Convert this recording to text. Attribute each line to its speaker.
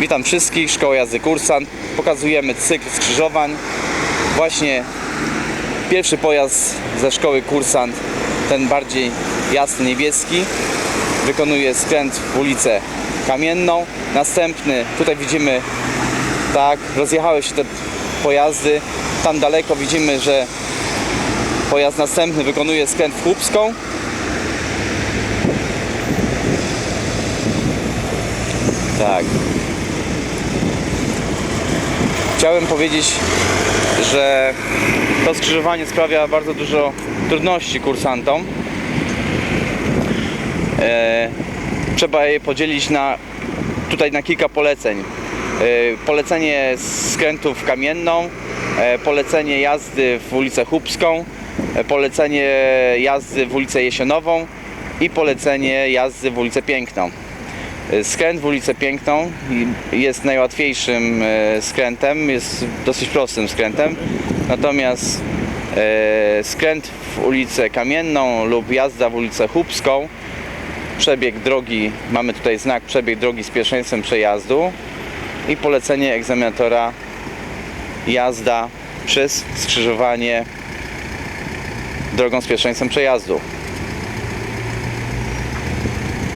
Speaker 1: Witam wszystkich, Szkoła Jazdy Kursant. Pokazujemy cykl skrzyżowań. Właśnie pierwszy pojazd ze szkoły Kursant, ten bardziej jasny niebieski, wykonuje skręt w ulicę Kamienną. Następny, tutaj widzimy, tak, rozjechały się te pojazdy. Tam daleko widzimy, że pojazd następny wykonuje skręt w Chłupską. Tak. Chciałem powiedzieć, że to skrzyżowanie sprawia bardzo dużo trudności kursantom. E, trzeba je podzielić na tutaj na kilka poleceń. E, polecenie skrętu w Kamienną, e, polecenie jazdy w ulicę Chłupską, e, polecenie jazdy w ulicę Jesionową i polecenie jazdy w ulicę Piękną. E, Skręt w ulicę Piękną jest najłatwiejszym e, skrętem, jest dosyć prostym skrętem. Natomiast e, skręt w ulicę Kamienną lub jazda w ulicę Chłupską, przebieg drogi, mamy tutaj znak przebieg drogi z pierwszeństwem przejazdu i polecenie egzaminatora jazda przez skrzyżowanie drogą z pierwszeństwem przejazdu.